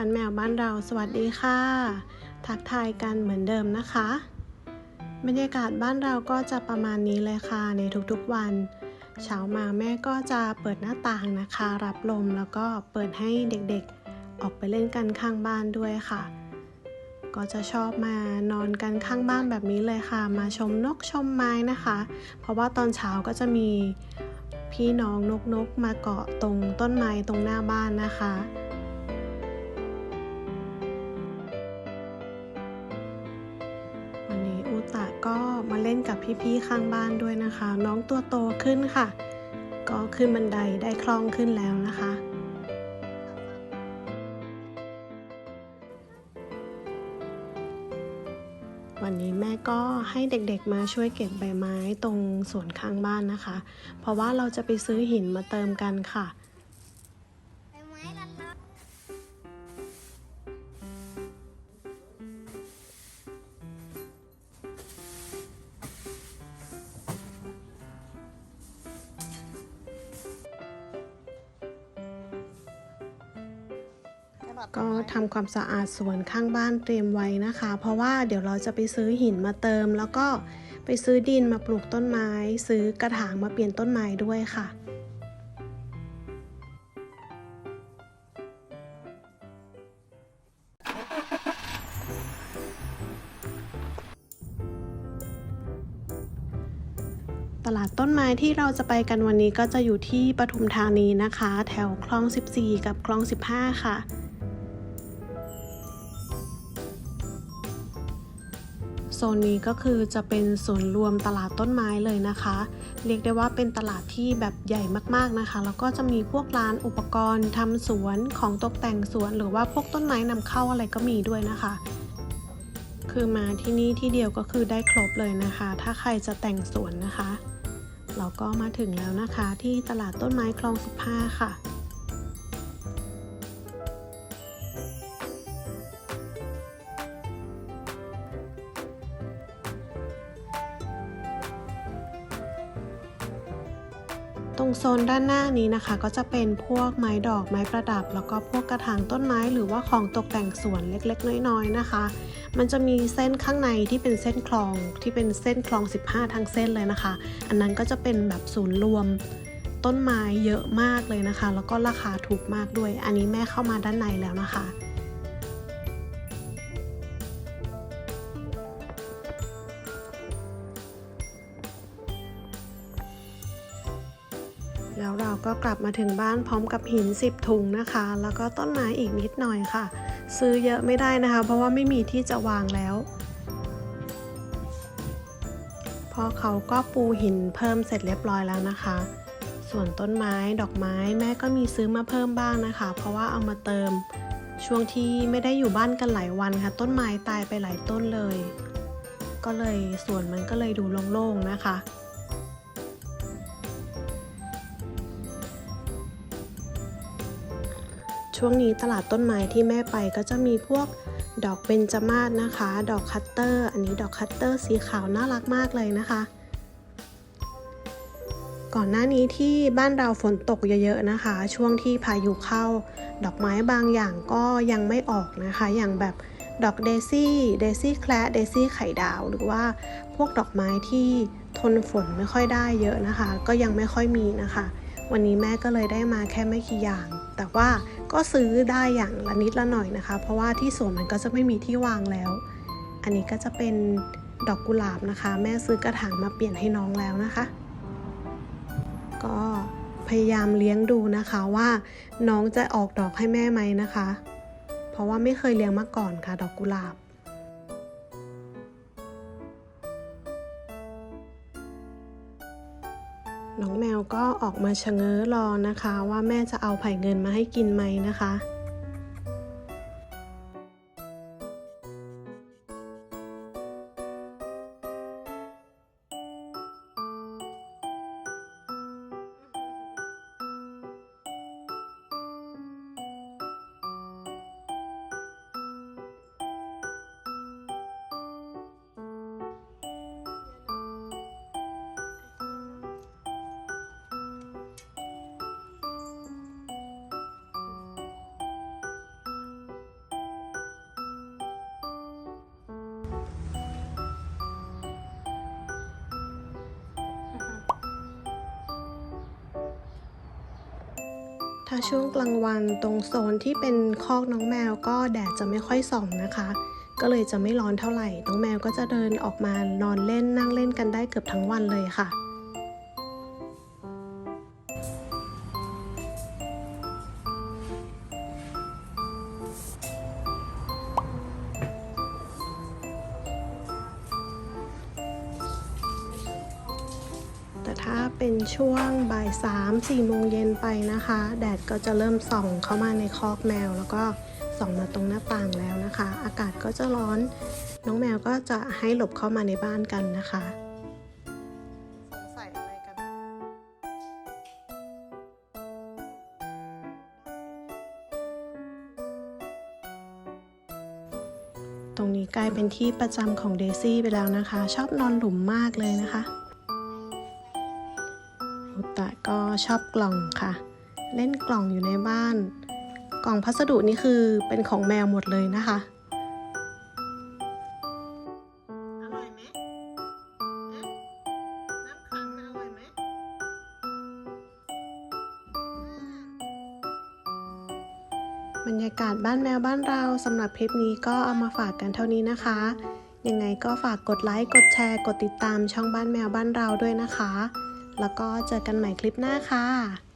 บ้านแมวบ้านเราสวัสดีค่ะ ทักทายกันเหมือนเดิมนะคะ บรรยากาศบ้านเราก็จะประมาณนี้เลยค่ะในทุกๆวัน เช้ามาแม่ก็จะเปิดหน้าต่างนะคะ รับลมแล้วก็เปิดให้เด็กๆ ออกไปเล่นกันข้างบ้านด้วยค่ะ ก็จะชอบมานอนกันข้างบ้านแบบนี้เลยค่ะ มาชมนกชมไม้นะคะ เพราะว่าตอนเช้าก็จะมีพี่น้องนกๆมาเกาะตรงต้นไม้ตรงหน้าบ้านนะคะ ก็มาเล่นกับพี่ๆข้างบ้านด้วยนะคะ น้องตัวโตขึ้นค่ะ ก็ขึ้นบันไดได้คล่องขึ้นแล้วนะคะวันนี้แม่ก็ให้เด็กๆมาช่วยเก็บใบไม้ตรงสวนข้างบ้านนะคะ เพราะว่าเราจะไปซื้อหินมาเติมกันค่ะ ก็ทำความสะอาดสวนข้างบ้านเตรียมไว้นะคะ เพราะว่าเดี๋ยวเราจะไปซื้อหินมาเติม แล้วก็ไปซื้อดินมาปลูกต้นไม้ ซื้อกระถางมาเปลี่ยนต้นไม้ด้วยค่ะตลาดต้นไม้ที่เราจะไปกันวันนี้ก็จะอยู่ที่ปทุมธานีนะคะ แถวคลอง 14 กับคลอง 15 ค่ะ โซนนี้ก็คือจะเป็นศูนย์รวมตลาดต้นไม้เลยนะคะ เรียกได้ว่าเป็นตลาดที่แบบใหญ่มากๆนะคะ แล้วก็จะมีพวกร้านอุปกรณ์ทำสวนของตกแต่งสวน หรือว่าพวกต้นไม้นำเข้าอะไรก็มีด้วยนะคะ คือมาที่นี่ที่เดียวก็คือได้ครบเลยนะคะ ถ้าใครจะแต่งสวนนะคะ เราก็มาถึงแล้วนะคะที่ตลาดต้นไม้คลอง 15 ค่ะ ตรงโซนด้านหน้านี้นะคะ ก็จะเป็นพวกไม้ดอกไม้ประดับ แล้วก็พวกกระถางต้นไม้หรือว่าของตกแต่งสวนเล็กๆ น้อยๆนะคะ มันจะมีเส้นข้างในที่เป็นเส้นคลองที่เป็นเส้นคลอง 15 ทั้งเส้นเลยนะคะ อันนั้นก็จะเป็นแบบศูนย์รวมต้นไม้เยอะมากเลยนะคะ แล้วก็ราคาถูกมากด้วย อันนี้แม่เข้ามาด้านในแล้วนะคะ แล้วเราก็กลับมาถึงบ้านพร้อมกับหิน 10 ถุงนะคะ แล้วก็ต้นไม้อีกนิดหน่อยค่ะ ซื้อเยอะไม่ได้นะคะ เพราะว่าไม่มีที่จะวางแล้ว พอเขาก็ปูหินเพิ่มเสร็จเรียบร้อยแล้วนะคะ ส่วนต้นไม้ดอกไม้แม่ก็มีซื้อมาเพิ่มบ้างนะคะ เพราะว่าเอามาเติม ช่วงที่ไม่ได้อยู่บ้านกันหลายวันค่ะ ต้นไม้ตายไปหลายต้นเลย ก็เลยสวนมันก็เลยดูโล่งๆนะคะ ช่วงนี้ตลาดต้นไม้ที่แม่ไปก็จะมีพวกดอกเบญจมาศนะคะ ดอกคัตเตอร์ อันนี้ดอกคัตเตอร์สีขาวน่ารักมากเลยนะคะ ก่อนหน้านี้ที่บ้านเราฝนตกเยอะๆนะคะ ช่วงที่พายุเข้า ดอกไม้บางอย่างก็ยังไม่ออกนะคะ อย่างแบบดอกเดซี่ เดซี่แคละเดซี่ไข่ดาว หรือว่าพวกดอกไม้ที่ทนฝนไม่ค่อยได้เยอะนะคะ ก็ยังไม่ค่อยมีนะคะ วันนี้แม่ก็เลยได้มาแค่ไม่กี่อย่าง แต่ว่าก็ซื้อได้อย่างละนิดละหน่อยนะคะ เพราะว่าที่สวนมันก็จะไม่มีที่วางแล้ว อันนี้ก็จะเป็นดอกกุหลาบนะคะ แม่ซื้อกระถางมาเปลี่ยนให้น้องแล้วนะคะ ก็พยายามเลี้ยงดูนะคะว่าน้องจะออกดอกให้แม่ไหมนะคะ เพราะว่าไม่เคยเลี้ยงมาก่อนค่ะ ดอกกุหลาบ วก็ออกมาชะเง้อรอนะคะ ว่าแม่จะเอาไผ่เงินมาให้กินไหมนะคะ ถ้าช่วงกลางวันตรงโซนที่เป็นคอกน้องแมวก็แดดจะไม่ค่อยส่องนะคะ ก็เลยจะไม่ร้อนเท่าไหร่ น้องแมวก็จะเดินออกมานอนเล่นนั่งเล่นกันได้เกือบทั้งวันเลยค่ะ เป็นช่วงบ่ายสามสี่โมงเย็นไปนะคะ แดดก็จะเริ่มส่องเข้ามาในคอกแมว แล้วก็ส่องมาตรงหน้าต่างแล้วนะคะ อากาศก็จะร้อน น้องแมวก็จะให้หลบเข้ามาในบ้านกันนะคะสงสัยอะไรกันตรงนี้กลายเป็นที่ประจำของเดซี่ไปแล้วนะคะ ชอบนอนหลุมมากเลยนะคะ อุตะก็ชอบกล่องค่ะ เล่นกล่องอยู่ในบ้าน กล่องพัสดุนี่คือเป็นของแมวหมดเลยนะคะบรรยากาศบ้านแมวบ้านเราสำหรับคลิปนี้ก็เอามาฝากกันเท่านี้นะคะ ยังไงก็ฝากกดไลค์ กดแชร์ กดติดตามช่องบ้านแมวบ้านเราด้วยนะคะ แล้วก็เจอกันใหม่คลิปหน้าค่ะ